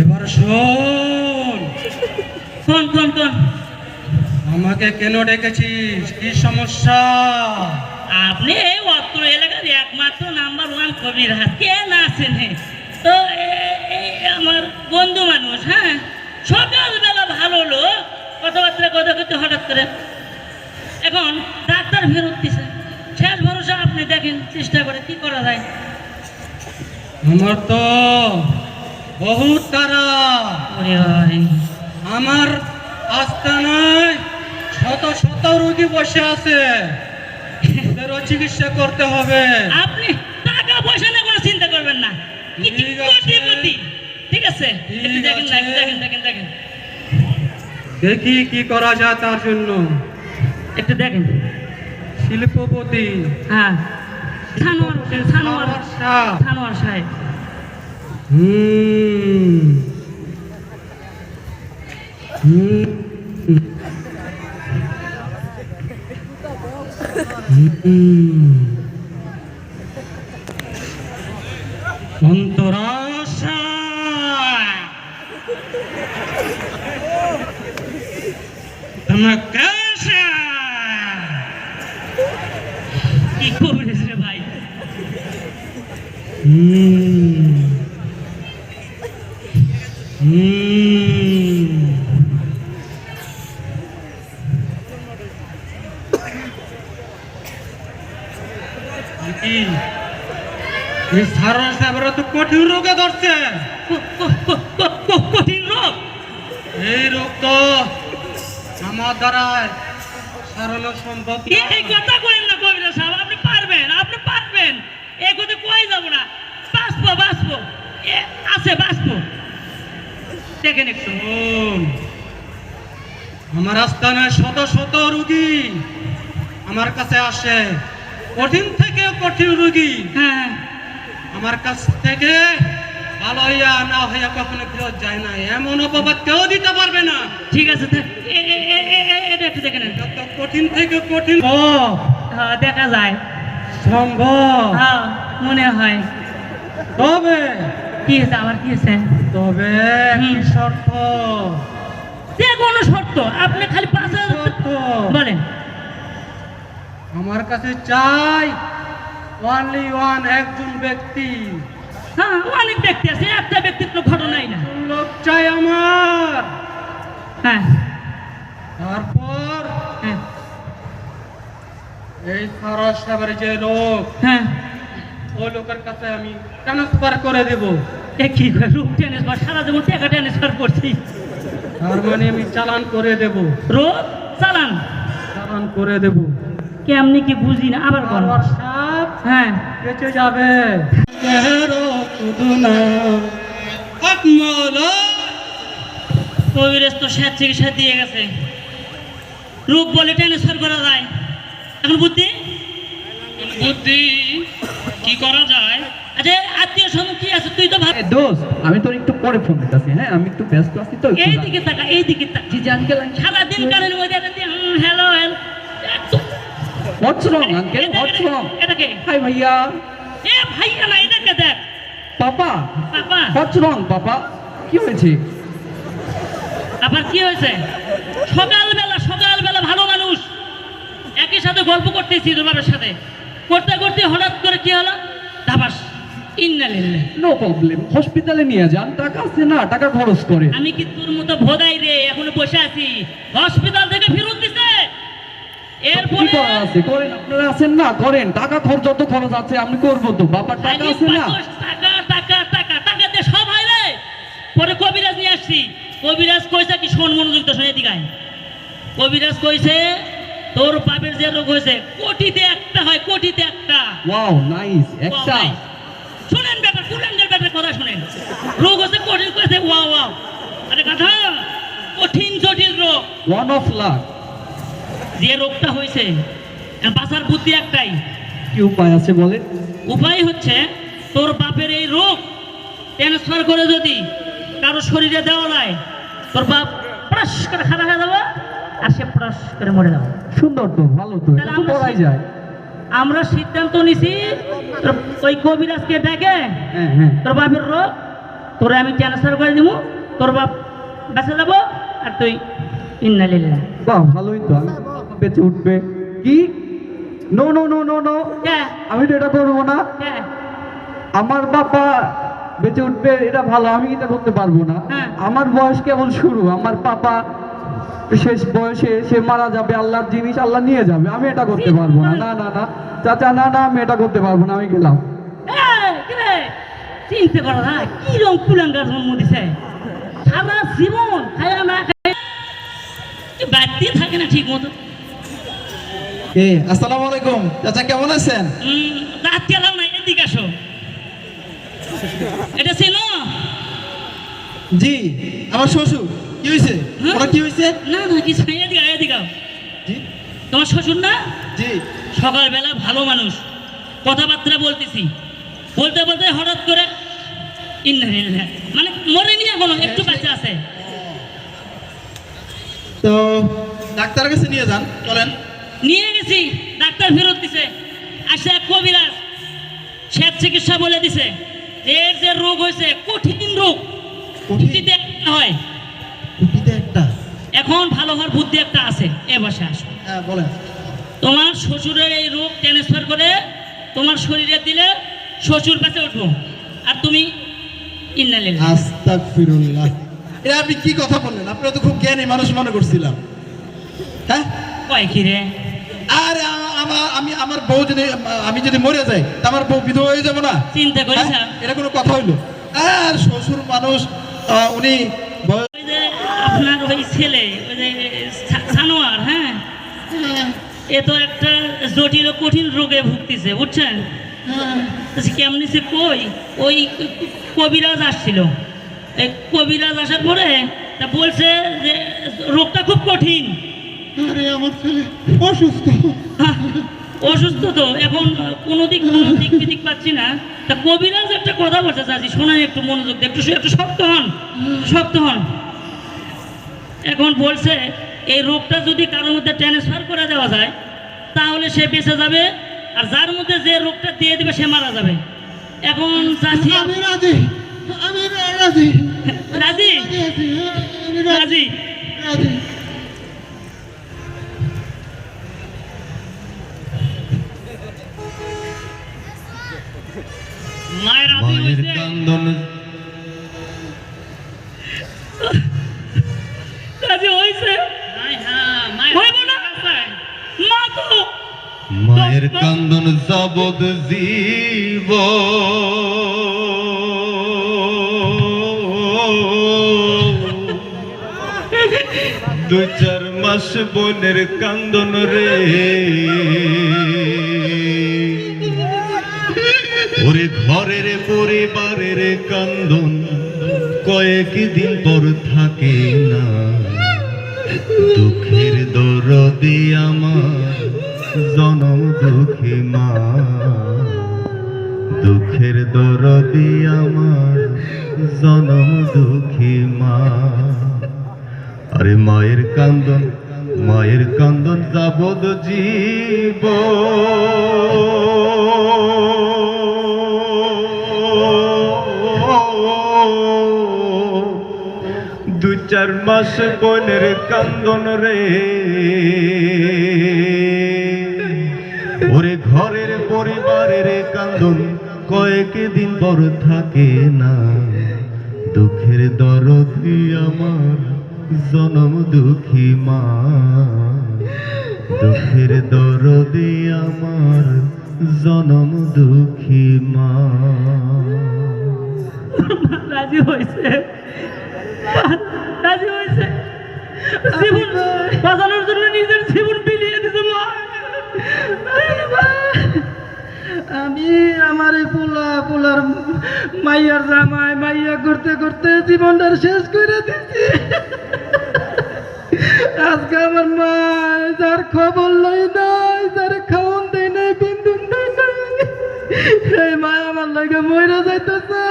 এবার শোন। শোন শোন আমাকে কেন ডেকেছিস? কি সমস্যা? আপনি এই অত্র এলাকার একমাত্র নাম্বার ওয়ান কবিরাজ কে না আছেন হে? তো আমার বন্ধু মানুষ হ্যাঁ? সকালবেলা ভালো লোক, কথাবার্তা কথা করতে হঠাৎ করে। এখন ডাক্তার ফেরত দিছে। শেষ ভরসা আপনি দেখেন, চেষ্টা করে কি করা যায়। আমার তো বহুত তারা। আমার আস্তানায় শত শত রোগী বসে আছে। চিকিৎসা করতে হবে। আপনি টাকা পয়সা নিয়ে কোনো চিন্তা করবেন না। ঠিক আছে। দেখেন। দেখি কি করা যায় তার জন্য। একটু দেখেন। শিল্পপতি। হ্যাঁ। সানোয়ার সানোয়ার সানোয়ার সাহেব। হুম। হুম। অন্তরাশা। ধমাকাশা। কি করেছে রে ভাই হুম হুম কি? এই সাহেবরা তো কঠিন রোগে ধরছে। কঠিন রোগ? এই রোগ তো আমার দ্বারা সারানো সম্ভব এই কথা কইেন না কবিরা সাহেব আপনি পারবেন আপনি পারবেন। এই কথা কই যাব না। বাঁচবো বাঁচবো। এ আছে বাঁচবো। দেখেন একটু। শোন, আমার আস্তানায় শত শত রুগী আমার কাছে আসে। কঠিন থেকে কঠিন রুগী। হ্যাঁ। আমার কাছ থেকে ভালো হইয়া না হইয়া কখনো ফেরত যায় না। এমন অপবাদ কেউ দিতে পারবে না। ঠিক আছে এটা একটু দেখে নেন। যত কঠিন থেকে কঠিন ও হ্যাঁ, দেখা যায়। সম্ভব হ্যাঁ মনে হয়। তবে কি হয়েছে? আমার কি হয়েছে? তবে কি। শর্ত? যে কোনো শর্ত। আপনি খালি পাঁচ হাজার বলেন। আমার কাছে চাই ওয়ানলি ওয়ান একজন ব্যক্তি। হ্যাঁ অনেক ব্যক্তি আছে একটা ব্যক্তির তো ঘটনাই না। লোক চাই আমার। হ্যাঁ। তারপর হ্যাঁ। এই খরচ সাহেবের যে লোক হ্যাঁ। ওই লোকের কাছে আমি ট্রান্সফার করে দেব। এ কি রূপ ট্রান্সফার সারা জীবন টাকা ট্রান্সফার করছি। তার মানে আমি চালান করে দেব। রোজ চালান। চালান করে দেব। কেমনি কি বুঝি না আবার বল। হ্যাঁ। বেঁচে যাবে। তেরো কুদুনা আকমলা কবিরাজ তো স্যার চিকিৎসা দিয়ে গেছে। রোগ বলে ট্রান্সফার করা যায়। এখন বুদ্ধি? বুদ্ধি কি করা যায়? আচ্ছা আত্মীয় স্বজন কি আছে? তুই তো ভাব দোস্ত আমি তোর একটু পরে ফোন দিতেছি হ্যাঁ? আমি একটু ব্যস্ত আছি তো এই দিকে তাকা এই দিকে তাকা জি আঙ্কেল সারাদিন কানের মধ্যে what's wrong uncle what's wrong এটাকে হাই ভাইয়া এ ভাইয়া না এটাকে দেখ পাপা বাবা হোয়াটস রং পাপা কি হয়েছে আবার কি হয়েছে সকালবেলা সকালবেলা ভালো মানুষ একই সাথে গল্প করতেছি তোর সাথে করতে করতে হঠাৎ করে কি হলো ধাবাস নো প্রবলেম হসপিটালে নিয়ে যান টাকা আছে না টাকা খরচ করে আমি কি তোর মতো ভোদাই রে এখনও বসে আছি হসপিটাল থেকে ফেরত দিছে এরপরে করার আছে? করেন আপনারা আছেন না? করেন টাকা খরচ যত খরচ আছে আমি করব তো। বাবার টাকা আছে না? টাকা টাকা টাকা টাকা দিয়ে সব হয় রে। পরে কবিরাজ নিয়ে আসছি। কবিরাজ কইছে কি শোন মনোযোগ তো শুনে দিগাই কবিরাজ কইছে তোর যে রোগ হয়েছে কোটিতে একটা হয় কোটিতে একটা। ওয়াও নাইস একটা. শুনেন বেটার কথা শুনেন। রোগ হচ্ছে কঠিন করেছে ওয়াও ওয়াও। আরে কথা কঠিন জটিল রোগ। ওয়ান অফ লাখ যে রোগটা হয়েছে বাঁচার বুদ্ধি একটাই। কি উপায় আছে বলে? উপায় হচ্ছে তোর বাপের এই রোগ ট্রান্সফার করে যদি কারও শরীরে দেওয়া যায় তোর বাপ প্রাস করে খারাপ হয়ে যাবে আর সে প্রাস করে মরে যাবে। সুন্দর তো ভালো তো করাই যায়। আমরা সিদ্ধান্ত নিছি ওই কবিরাজকে ডেকে হ্যাঁ হ্যাঁ। তোর বাপের রোগ তোরে আমি ট্রান্সফার করে দিব তোর বাপ বেঁচে যাব আর তুই ইন্নালিল্লাহ বাহ ভালোই তো। বেঁচে উঠবে। কি? No no no no no আমি তো এটা করব না। আমার বাবা বেঁচে উঠবে এটা ভালো আমি এটা করতে পারব না। হ্যাঁ। আমার বয়স কেবল শুরু? আমার পাপা শেষ বয়সে সে মারা যাবে আল্লাহর জিনিস আল্লাহ নিয়ে যাবে। আমি এটা করতে পারব না। না না না। চাচা না না আমি এটা করতে পারব না আমি গেলাম? চিনতে পারো না কি রং কুলাঙ্গার জন্ম দিছে? সারা জীবন খায়া না খায় বাড়তি থাকে না ঠিক মতো আসসালামু আলাইকুম। চাচা কেমন আছেন? উম, রাত গেলাম না এদিকে আসো। এটা চেনো জি আমার শ্বশুর। কি হয়েছে হ্যাঁ? ওরা কি হয়েছে না না কিছু নেই এদিকে এদিকে। জি। তোমার শ্বশুর না? জি। সকালবেলা ভালো মানুষ। কথাবার্তা বলতেছি। বলতে বলতে হঠাৎ করে। মানে মরেনি এখনও একটু বাচ্চা আছে। তো ডাক্তারের কাছে নিয়ে যান চলেন। নিয়ে গেছি ডাক্তার ফেরত দিছে। আসে এক কবিরাজ শ্বেত চিকিৎসা বলে দিছে এর যে রোগ হয়েছে কঠিন রোগ। কঠিন? উঠিতে একটা হয়। কুটিতে একটা? এখন ভালো হওয়ার বুদ্ধি একটা আছে এ বসে আসো। হ্যাঁ বলেন। তোমার শ্বশুরের এই রোগ ট্রান্সফার করে তোমার শরীরে দিলে শ্বশুর কাছে উঠবো। আর তুমি ইন্নালিল্লাহ আস্তাগফিরুল্লাহ। এটা আপনি কি কথা বললেন? আপনারা তো খুব জ্ঞানী মানুষ মনে করছিলাম। হ্যাঁ? কয় কি রে? আর আমার আমি আমার বউ যদি আমি যদি মরে যাই তা আমার বউ বিধবা হয়ে যাব না? চিন্তা করিস হ্যাঁ? এটা কোনো কথা হইল? আর শ্বশুর মানুষ উনি আপনার ওই ছেলে ওই যে সানোয়ার হ্যাঁ? এ তো একটা জটিল ও কঠিন রোগে ভুগতেছে বুঝছেন? আচ্ছা, কেমনি সে কই? ওই কবিরাজ আসছিল। এই কবিরাজ আসার পরে তা বলছে যে রোগটা খুব কঠিন। আরে আমার ছেলে অসুস্থ। অসুস্থ তো। এখন কোনো দিক কোনো দিক বিদিক পাচ্ছি না। তা কবিরাজ একটা কথা বলছে চাচি শোনান একটু মনোযোগ দিয়ে। একটু একটু শক্ত হন শক্ত হন। এখন বলছে এই রোগটা যদি কারোর মধ্যে ট্রান্সফার করে দেওয়া যায় তাহলে সে বেঁচে যাবে আর যার মধ্যে যে রোগটা দিয়ে দেবে সে মারা যাবে। এখন চাচি আমি রাজি। আমি রাজি। রাজি। রাজি? রাজি। মায়ের কান্দন রাজি হয়েছে হইব না? মা তো মায়ের কান্দন যাবদ জীব। দুই চার মাস বোনের কান্দন রে। ঘরের পরিবারের কান্দন কয়েক দিন পর থাকে না। দুঃখের দরদি আমার জনম দুঃখী মা। দুঃখের দরদি আমার জনম দুঃখী মা। আরে মায়ের কান্দন মায়ের কান্দন যাবদ জীব। মাস বোনের কান্দন রে ওরে ঘরের পরিবারের কান্দন কয়েক দিন পর থাকে না দুঃখের দরদি আমার জনম দুঃখী মা দুঃখের দরদি আমার জনম দুঃখী মা রাজি হয়েছে রাজি হয়েছে। জীবন বাঁচানোর জন্য নিজের জীবন বিলিয়ে দিতে মা। আমি আমার এই পোলা পোলার মাইয়ার জামাই মাইয়া করতে করতে জীবনটা শেষ করে দিছি আজকে আমার মা যার খবর লই নাই যার খাওন দেয় নাই বিন্দুন দেয় নাই এই মা আমার লাগে মরে যাইতেছে।